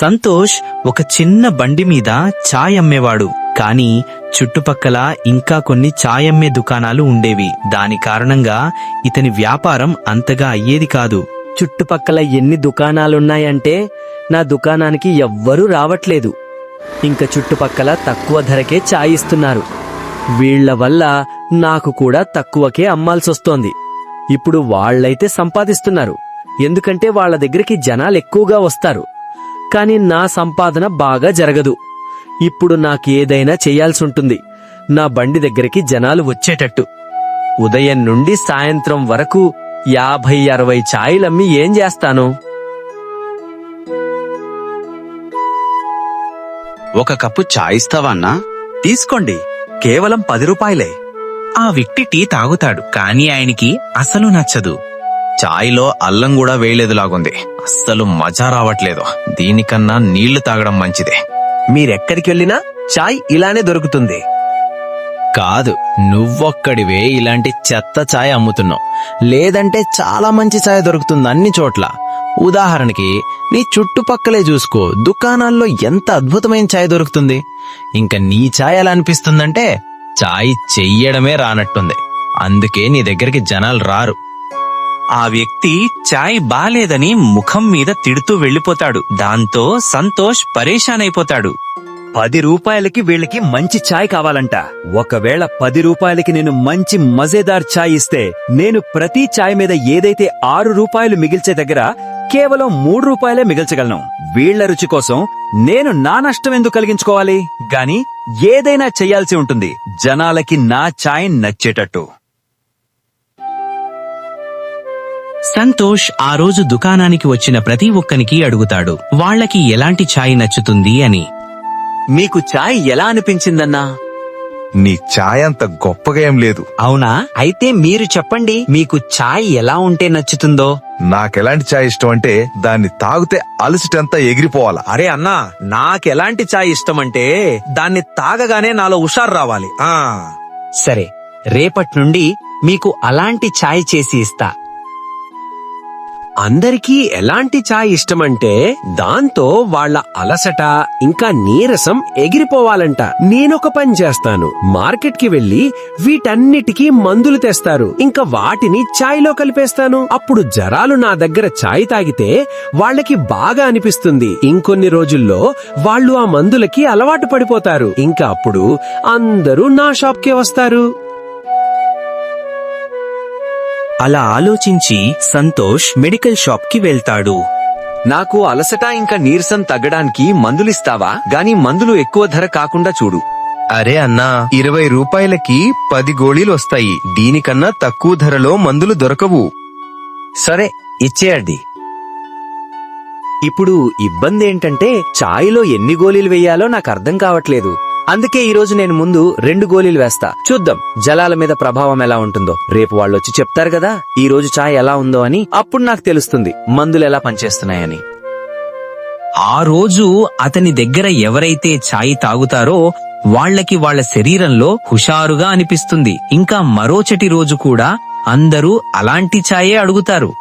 సంతోష్ ఒక చిన్న బండి మీద ఛాయ్ అమ్మేవాడు. కానీ చుట్టుపక్కల ఇంకా కొన్ని ఛాయ్ అమ్మే దుకాణాలు ఉండేవి. దాని కారణంగా ఇతని వ్యాపారం అంతగా అయ్యేది కాదు. చుట్టుపక్కల ఎన్ని దుకాణాలున్నాయంటే నా దుకాణానికి ఎవ్వరూ రావట్లేదు. ఇంకా చుట్టుపక్కల తక్కువ ధరకే ఛాయ్ ఇస్తున్నారు. వీళ్ళ వల్ల నాకు కూడా తక్కువకే అమ్మాల్సొస్తోంది. ఇప్పుడు వాళ్ళైతే సంపాదిస్తున్నారు. ఎందుకంటే వాళ్ళ దగ్గరికి జనాలు ఎక్కువగా వస్తారు. కానీ నా సంపాదన బాగా జరగదు. ఇప్పుడు నాకేదైనా చేయాల్సి ఉంటుంది నా బండి దగ్గరికి జనాలు వచ్చేటట్టు. ఉదయం నుండి సాయంత్రం వరకు యాభై అరవై ఛాయలమ్మి ఏం చేస్తాను? ఒక కప్పు చాయ్ ఇస్తావా అన్నా? తీసుకోండి. కేవలం పది రూపాయలే. ఆ వ్యక్తి టీ తాగుతాడు కానీ ఆయనకి అసలు నచ్చదు. చాయ్లో అల్లం కూడా వేయలేదులాగుంది. అస్సలు మజా రావట్లేదు. దీనికన్నా నీళ్ళు తాగడం మంచిదే. మీరెక్కడికి వెళ్ళినా చాయ్ ఇలానే దొరుకుతుంది. కాదు నువ్వొక్కడివే ఇలాంటి చెత్త చాయ్ అమ్ముతున్నావు. లేదంటే చాలా మంచి చాయ్ దొరుకుతుంది అన్ని చోట్ల. ఉదాహరణకి నీ చుట్టుపక్కలే చూసుకో దుకాణాల్లో ఎంత అద్భుతమైన చాయ్ దొరుకుతుంది. ఇంకా నీ చాయ్ ఎలా అనిపిస్తుందంటే చాయ్ చెయ్యడమే రానట్టుంది. అందుకే నీ దగ్గరికి జనాలు రారు. ఆ వ్యక్తి ఛాయ్ బాలేదని ముఖం మీద తిడుతూ వెళ్ళిపోతాడు దాంతో సంతోష్ పరేషాన్ అయిపోతాడు పది రూపాయలకి వీళ్ళకి మంచి ఛాయ్ కావాలంట. ఒకవేళ పది రూపాయలకి నేను మంచి మజేదార్ ఛాయ్ ఇస్తే నేను ప్రతి ఛాయ్ మీద ఏదైతే ఆరు రూపాయలు మిగిల్చే దగ్గర కేవలం మూడు రూపాయలే మిగిల్చగలను. వీళ్ళ రుచి కోసం నేను నా నష్టం ఎందుకు కలిగించుకోవాలి? గాని ఏదైనా చెయ్యాల్సి ఉంటుంది. జనాలకి నా ఛాయ్ నచ్చేటట్టు. సంతోష్ ఆ రోజు దుకాణానికి వచ్చిన ప్రతి ఒక్కనికి అడుగుతాడు వాళ్ళకి ఎలాంటి ఛాయ్ నచ్చుతుంది? అని. మీకు ఛాయ్ ఎలా అనిపించిందన్నా? నీ ఛాయ్ అంత గొప్పగా ఏం లేదు. అవునా? అయితే మీరు చెప్పండి మీకు ఛాయ్ ఎలా ఉంటే నచ్చుతుందో? నాకెలాంటి ఛాయ్ ఇష్టం అంటే దాన్ని తాగితే అలసిటంతా ఎగిరిపోవాలా. అరే అన్నా నాకెలాంటి ఛాయ్ ఇష్టమంటే దాన్ని తాగగానే నాలో హుషారు రావాలి. ఆ సరే రేపటి నుండి మీకు అలాంటి ఛాయ్ చేసి ఇస్తా. అందరికీ ఎలాంటి ఛాయ్ ఇష్టమంటే దాంతో వాళ్ళ అలసట ఇంకా నీరసం ఎగిరిపోవాలంట. నేనొక పని చేస్తాను. మార్కెట్కి వెళ్ళి వీటన్నిటికీ మందులు తెస్తారు. ఇంకా వాటిని ఛాయ్లో కలిపేస్తాను. అప్పుడు జరాలు నా దగ్గర ఛాయ్ తాగితే వాళ్ళకి బాగా అనిపిస్తుంది. ఇంకొన్ని రోజుల్లో వాళ్ళు ఆ మందులకి అలవాటు పడిపోతారు. ఇంకా అప్పుడు అందరూ నా షాప్కే వస్తారు. అలా ఆలోచించి సంతోష్ మెడికల్ షాప్కి వెళ్తాడు. నాకు అలసట ఇంకా నీరసం తగ్గడానికి మందులిస్తావా? గాని మందులు ఎక్కువ ధర కాకుండా చూడు. అరే అన్నా ఇరవై రూపాయలకి పది గోళీలు వస్తాయి. దీనికన్నా తక్కువ ధరలో మందులు దొరకవు. సరే ఇచ్చేయండి. ఇప్పుడు ఇబ్బంది ఏంటంటే చాయ్లో ఎన్ని గోళీలు వేయాలో నాకు అర్థం కావట్లేదు. అందుకే ఈ రోజు నేను ముందు రెండు గోళీలు వేస్తా. చూద్దాం జలాల మీద ప్రభావం ఎలా ఉంటుందో. రేపు వాళ్ళు వచ్చి చెప్తారు కదా ఈ రోజు చాయ్ ఎలా ఉందో అని. అప్పుడు నాకు తెలుస్తుంది మందులు ఎలా పనిచేస్తున్నాయని. ఆ రోజు అతని దగ్గర ఎవరైతే ఛాయ్ తాగుతారో వాళ్ళకి వాళ్ళ శరీరంలో హుషారుగా అనిపిస్తుంది. ఇంకా మరోచటి రోజు కూడా అందరూ అలాంటి ఛాయే అడుగుతారు.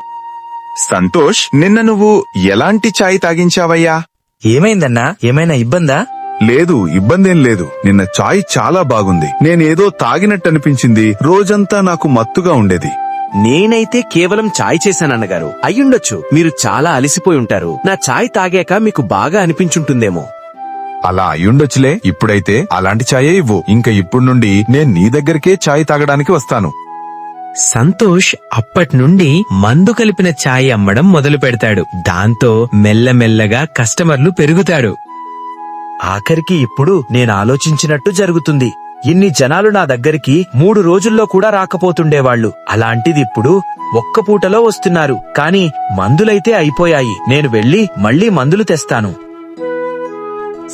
సంతోష్ నిన్న నువ్వు ఎలాంటి ఛాయ్ తాగించావయ్యా? ఏమైందన్నా? ఏమైనా ఇబ్బందా? లేదు ఇబ్బందేం లేదు. నిన్న ఛాయ్ చాలా బాగుంది. నేనేదో తాగినట్టు అనిపించింది రోజంతా నాకు మత్తుగా ఉండేది. నేనైతే కేవలం చాయ్ చేశానన్నగారు. అయ్యుండొచ్చు. మీరు చాలా అలసిపోయి ఉంటారు. నా చాయ్ తాగాక మీకు బాగా అనిపించుంటుందేమో. అలా అయ్యుండొచ్చులే. ఇప్పుడైతే అలాంటి ఛాయే ఇవ్వు. ఇంకా ఇప్పుడు నుండి నేను నీ దగ్గరికే ఛాయ్ తాగడానికి వస్తాను. సంతోష్ అప్పటి నుండి మందు కలిపిన ఛాయ్ అమ్మడం మొదలు పెడతాడు దాంతో మెల్లమెల్లగా కస్టమర్లు పెరుగుతాడు ఆఖరికి ఇప్పుడు నేను ఆలోచించినట్టు జరుగుతుంది. ఇన్ని జనాలు నా దగ్గరికి మూడు రోజుల్లో కూడా రాకపోతుండేవాళ్ళు అలాంటిది ఇప్పుడు ఒక్క పూటలో వస్తున్నారు. కానీ మందులైతే అయిపోయాయి. నేను వెళ్ళి మళ్ళీ మందులు తెస్తాను.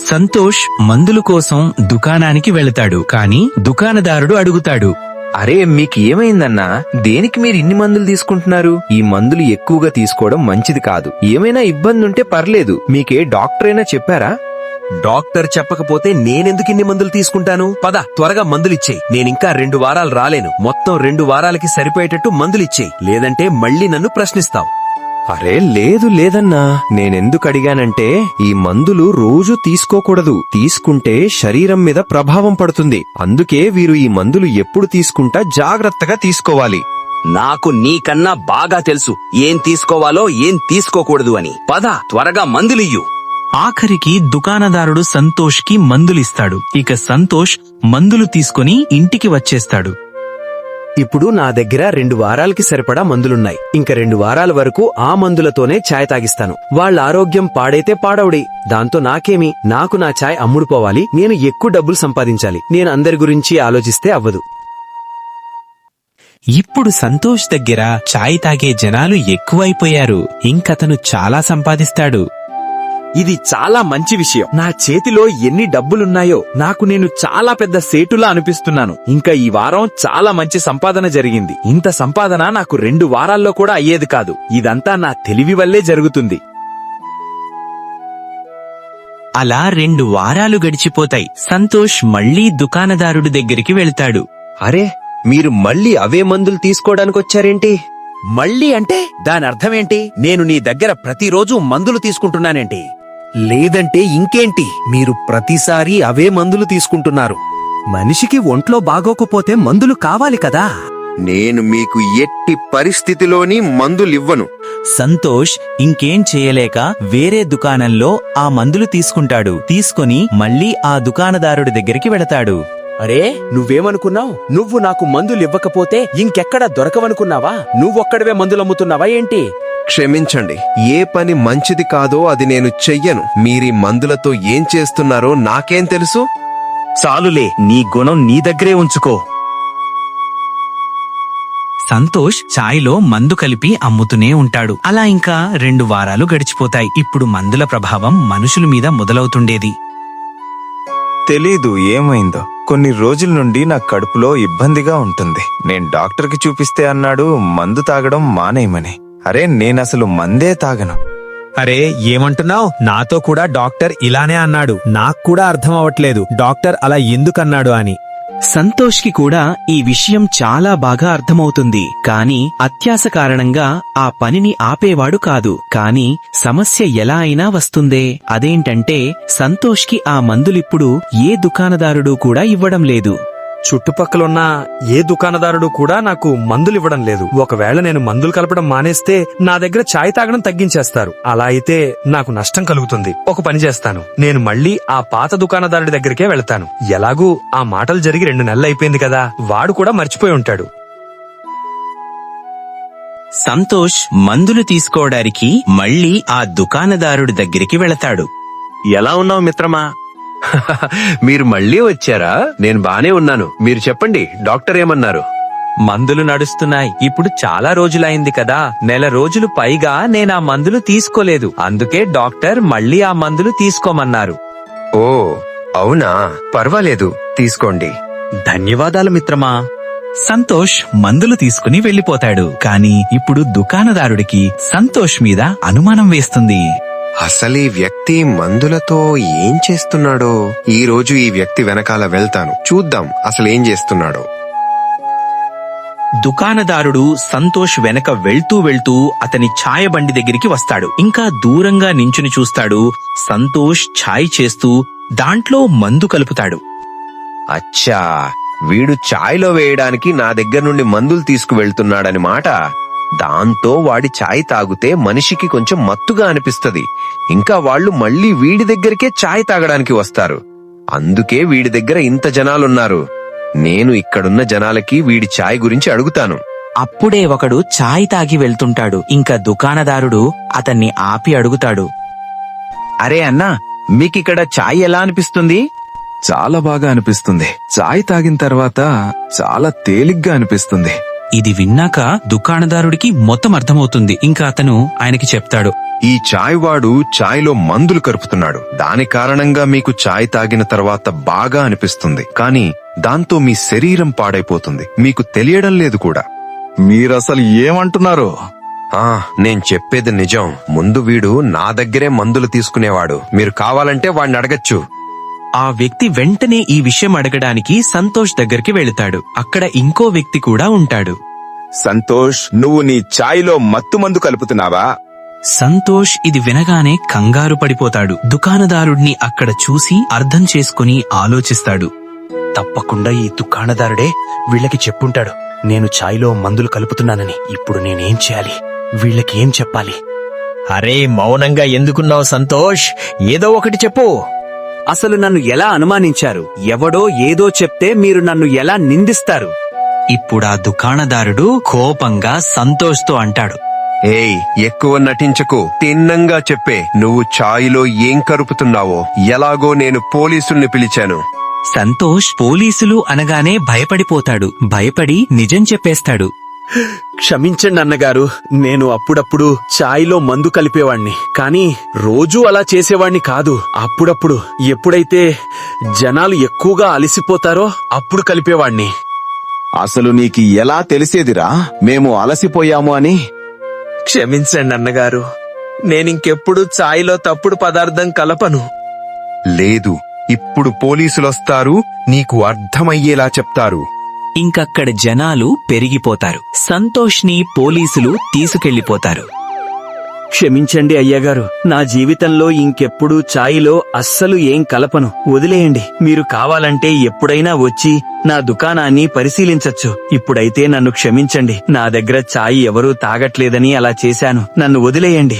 సంతోష్ మందుల కోసం దుకాణానికి వెళతాడు. కానీ దుకాణదారుడు అడుగుతాడు. అరే మీకు ఏమైందన్నా దేనికి మీరు ఇన్ని మందులు తీసుకుంటున్నారు? ఈ మందులు ఎక్కువగా తీసుకోవడం మంచిది కాదు. ఏమైనా ఇబ్బంది ఉంటే పర్లేదు. మీకే డాక్టర్ అయినా చెప్పారా? డాక్టర్ చెప్పకపోతే నేనెందుకు ఇన్ని మందులు తీసుకుంటాను? పద త్వరగా మందులిచ్చేయి. నేనింకా రెండు వారాలు రాలేను. మొత్తం రెండు వారాలకి సరిపోయేటట్టు మందులిచ్చేయి. లేదంటే మళ్ళీ నన్ను ప్రశ్నిస్తావు. అరే లేదు లేదన్నా. నేనెందుకు అడిగానంటే ఈ మందులు రోజు తీసుకోకూడదు. తీసుకుంటే శరీరం మీద ప్రభావం పడుతుంది. అందుకే వీరు ఈ మందులు ఎప్పుడు తీసుకుంటా జాగ్రత్తగా తీసుకోవాలి. నాకు నీకన్నా బాగా తెలుసు. ఏం తీసుకోవాలో ఏం తీసుకోకూడదు అని. పద త్వరగా మందులియ్యు. ఆఖరికి దుకాణదారుడు సంతోష్కి మందులిస్తాడు. ఇక సంతోష్ మందులు తీసుకుని ఇంటికి వచ్చేస్తాడు. ఇప్పుడు నా దగ్గర రెండు వారాలకి సరిపడా మందులున్నాయి. ఇంక రెండు వారాల వరకు ఆ మందులతోనే ఛాయ్ తాగిస్తాను. వాళ్ళ ఆరోగ్యం పాడైతే పాడవుడి. దాంతో నాకేమి? నాకు నా ఛాయ్ అమ్ముడుపోవాలి. నేను ఎక్కువ డబ్బులు సంపాదించాలి. నేను అందరి గురించి ఆలోచిస్తే అవ్వదు. ఇప్పుడు సంతోష్ దగ్గర చాయ్ తాగే జనాలు ఎక్కువైపోయారు. ఇంకతను చాలా సంపాదిస్తాడు. ఇది చాలా మంచి విషయం. నా చేతిలో ఎన్ని డబ్బులున్నాయో నాకు నేను చాలా పెద్ద సేటులా అనిపిస్తున్నాను. ఇంకా ఈ వారం చాలా మంచి సంపాదన జరిగింది. ఇంత సంపాదన నాకు రెండు వారాల్లో కూడా అయ్యేది కాదు. ఇదంతా నా తెలివి వల్లే జరుగుతుంది. అలా రెండు వారాలు గడిచిపోతాయి. సంతోష్ మళ్ళీ దుకాణదారుడి దగ్గరికి వెళ్తాడు. అరే మీరు మళ్ళీ అవే మందులు తీసుకోవడానికి వచ్చారేంటి మళ్ళీ అంటే? దాని అర్థమేంటి నేను నీ దగ్గర ప్రతిరోజు మందులు తీసుకుంటున్నానేంటి? లేదంటే ఇంకేంటి? మీరు ప్రతిసారి అవే మందులు తీసుకుంటున్నారు. మనిషికి ఒంట్లో బాగోకపోతే మందులు కావాలి కదా? నేను మీకు ఎట్టి పరిస్థితిలోని మందులివ్వను. సంతోష్ ఇంకేం చేయలేక వేరే దుకాణంలో ఆ మందులు తీసుకుంటాడు. తీసుకొని మళ్ళీ ఆ దుకాణదారుడి దగ్గరికి వెళతాడు. అరే నువ్వేమనుకున్నావు? నువ్వు నాకు మందులు ఇవ్వకపోతే ఇంకెక్కడా దొరకవనుకున్నావా? నువ్వొక్కడవే మందులు అమ్ముతున్నావా ఏంటి? క్షమించండి. ఏ పని మంచిది కాదో అది నేను చెయ్యను. మీరీ మందులతో ఏం చేస్తున్నారో నాకేం తెలుసు? చాలులే నీ గుణం నీ దగ్గరే ఉంచుకో. సంతోష్ చాయ్లో మందు కలిపి అమ్ముతూనే ఉంటాడు. అలా ఇంకా రెండు వారాలు గడిచిపోతాయి. ఇప్పుడు మందుల ప్రభావం మనుషుల మీద మొదలవుతుండేది. తెలీదు ఏమైందో. కొన్ని రోజుల నుండి నా కడుపులో ఇబ్బందిగా ఉంటుంది. నేను డాక్టర్కి చూపిస్తే అన్నాడు మందు తాగడం మానేయమని. అరే నేనసలు మందే తాగను. అరే ఏమంటున్నావు? నాతో కూడా డాక్టర్ ఇలానే అన్నాడు. నాకు కూడా అర్థం అవట్లేదు డాక్టర్ అలా ఎందుకన్నాడు అని. సంతోష్కి కూడా ఈ విషయం చాలా బాగా అర్థమవుతుంది. కాని అత్యాస కారణంగా ఆ పనిని ఆపేవాడు కాదు. కాని సమస్య ఎలా అయినా వస్తుందే. అదేంటంటే సంతోష్కి ఆ మందులిప్పుడు ఏ దుకాణదారుడు కూడా ఇవ్వడం లేదు. చుట్టుపక్కలున్న ఏ దుకాణదారుడు కూడా నాకు మందులు ఇవ్వడం లేదు. ఒకవేళ నేను మందులు కలపడం మానేస్తే నా దగ్గర ఛాయ్ తాగడం తగ్గించేస్తారు. అలా అయితే నాకు నష్టం కలుగుతుంది. ఒక పని చేస్తాను. నేను మళ్ళీ ఆ పాత దుకాణదారుడి దగ్గరికే వెళ్తాను. ఎలాగూ ఆ మాటలు జరిగి రెండు నెలలు అయిపోయింది కదా. వాడు కూడా మర్చిపోయి ఉంటాడు. సంతోష్ మందులు తీసుకోవడానికి మళ్ళీ ఆ దుకాణదారుడి దగ్గరికి వెళతాడు. ఎలా ఉన్నావు మిత్రమా? మీరు మళ్ళీ వచ్చారా? నేను బానే ఉన్నాను. మీరు చెప్పండి డాక్టర్ ఏమన్నారు? మందులు నడుస్తున్నాయి. ఇప్పుడు చాలా రోజులైంది కదా. నెల రోజులు పైగా నేను ఆ మందులు తీసుకోలేదు. అందుకే డాక్టర్ మళ్ళీ ఆ మందులు తీసుకోమన్నారు. ఓ అవునా? పర్వాలేదు తీసుకోండి. ధన్యవాదాలు మిత్రమా. సంతోష్ మందులు తీసుకుని వెళ్ళిపోతాడు కానీ ఇప్పుడు దుకాణదారుడికి సంతోష్ మీద అనుమానం వేస్తుంది. అసలు ఈ వ్యక్తి మందులతో ఏం చేస్తున్నాడో? ఈ రోజు ఈ వ్యక్తి వెనకాల వెళ్తాను. చూద్దాం అసలు ఏం చేస్తున్నాడో. దుకాణదారుడు సంతోష్ వెనక వెళ్తూ వెళ్తూ అతని ఛాయ బండి దగ్గరికి వస్తాడు. ఇంకా దూరంగా నించుని చూస్తాడు. సంతోష్ ఛాయ్ చేస్తూ దాంట్లో మందు కలుపుతాడు. అచ్చా వీడు ఛాయ్లో వేయడానికి నా దగ్గర నుండి మందులు తీసుకువెళ్తున్నాడని మాట? దాంతో వాడి ఛాయ్ తాగితే మనిషికి కొంచెం మత్తుగా అనిపిస్తది. ఇంకా వాళ్ళు మళ్ళీ వీడి దగ్గరికే ఛాయ్ తాగడానికి వస్తారు. అందుకే వీడి దగ్గర ఇంత జనాలున్నారు. నేను ఇక్కడున్న జనాలకి వీడి ఛాయ్ గురించి అడుగుతాను. అప్పుడే ఒకడు ఛాయ్ తాగి వెళ్తుంటాడు. ఇంకా దుకాణదారుడు అతన్ని ఆపి అడుగుతాడు. అరే అన్నా మీకిక్కడ చాయ్ ఎలా అనిపిస్తుంది? చాలా బాగా అనిపిస్తుంది. చాయ్ తాగిన తర్వాత చాలా తేలిగ్గా అనిపిస్తుంది. ఇది విన్నాక దుకాణదారుడికి మొత్తం అర్థమవుతుంది. ఇంకా అతను ఆయనకి చెప్తాడు. ఈ చాయ్ వాడు చాయ్లో మందులు కలుపుతున్నాడు దాని కారణంగా మీకు చాయ్ తాగిన తర్వాత బాగా అనిపిస్తుంది. కానీ దాంతో మీ శరీరం పాడైపోతుంది. మీకు తెలియడం లేదు కూడా. మీరసలు ఏమంటున్నారు? ఆ నేను చెప్పేది నిజం. ముందు వీడు నా దగ్గరే మందులు తీసుకునేవాడు. మీరు కావాలంటే వాడిని అడగచ్చు. ఆ వ్యక్తి వెంటనే ఈ విషయం అడగడానికి సంతోష్ దగ్గరికి వెళతాడు. అక్కడ ఇంకో వ్యక్తి కూడా ఉంటాడు. సంతోష్ నువ్వు నీ ఛాయ్లో మత్తు మందు కలుపుతున్నావా? సంతోష్ ఇది వినగానే కంగారు పడిపోతాడు. దుకాణదారుడిని అక్కడ చూసి అర్థం చేసుకుని ఆలోచిస్తాడు. తప్పకుండా ఈ దుకాణదారుడే వీళ్ళకి చెప్పుంటాడు. నేను ఛాయ్లో మందులు కలుపుతున్నానని. ఇప్పుడు నేనేం చేయాలి? వీళ్ళకి ఏం చెప్పాలి? అరే మౌనంగా ఎందుకున్నావు సంతోష్? ఏదో ఒకటి చెప్పు. అసలు నన్ను ఎలా అనుమానించారు? ఎవడో ఏదో చెప్తే మీరు నన్ను ఎలా నిందిస్తారు? ఇప్పుడా దుకాణదారుడు కోపంగా సంతోష్తో అంటాడు. ఏయ్ ఎక్కువ నటించకు. తిన్నంగా చెప్పే నువ్వు ఛాయ్లో ఏం కరుపుతున్నావో? ఎలాగో నేను పోలీసుల్ని పిలిచాను. సంతోష్ పోలీసులు అనగానే భయపడిపోతాడు. భయపడి నిజం చెప్పేస్తాడు. క్షమించండి అన్నగారు నేను అప్పుడప్పుడు ఛాయ్లో మందు కలిపేవాణ్ణి. కానీ రోజూ అలా చేసేవాణ్ణి కాదు. అప్పుడప్పుడు ఎప్పుడైతే జనాలు ఎక్కువగా అలసిపోతారో అప్పుడు కలిపేవాణ్ణి. అసలు నీకు ఎలా తెలిసేదిరా? మేము అలసిపోయాము అని. క్షమించండి అన్నగారు. నేనింకెప్పుడు ఛాయ్లో తప్పుడు పదార్థం కలపను. లేదు ఇప్పుడు పోలీసులొస్తారు నీకు అర్థమయ్యేలా చెప్తారు. ఇంకక్కడ జనాలు పెరిగిపోతారు. సంతోష్ని పోలీసులు తీసుకెళ్ళిపోతారు క్షమించండి అయ్యగారు నా జీవితంలో ఇంకెప్పుడు ఛాయిలో అస్సలు ఏం కలపను. వదిలేయండి మీరు కావాలంటే ఎప్పుడైనా వచ్చి నా దుకాణాన్ని పరిశీలించొచ్చు. ఇప్పుడైతే నన్ను క్షమించండి నా దగ్గర ఛాయ్ ఎవరూ తాగట్లేదని అలా చేశాను. నన్ను వదిలేయండి.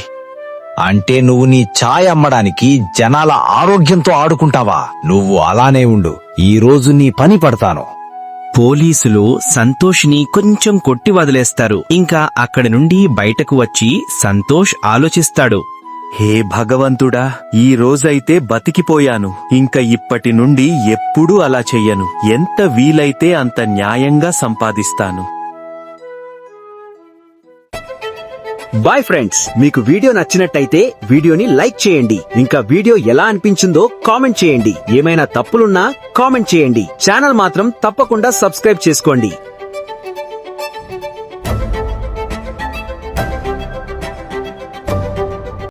అంటే నువ్వు నీ ఛాయ్ అమ్మడానికి జనాల ఆరోగ్యంతో ఆడుకుంటావా? నువ్వు అలానే ఉండు ఈ రోజు నీ పని పడతాను. పోలీసులు సంతోష్ని కొంచెం కొట్టి వదిలేస్తారు. ఇంకా అక్కడి నుండి బయటకు వచ్చి సంతోష్ ఆలోచిస్తాడు. హే భగవంతుడా ఈ రోజైతే బతికిపోయాను. ఇంకా ఇప్పటి నుండి ఎప్పుడూ అలా చెయ్యను. ఎంత వీలైతే అంత న్యాయంగా సంపాదిస్తాను. బాయ్ ఫ్రెండ్స్ మీకు వీడియో నచ్చినట్టయితే వీడియోని లైక్ చేయండి. ఇంకా వీడియో ఎలా అనిపించిందో కామెంట్ చేయండి. ఏమైనా తప్పులున్నా కామెంట్ చేయండి. ఛానల్ మాత్రం తప్పకుండా సబ్స్క్రైబ్ చేసుకోండి.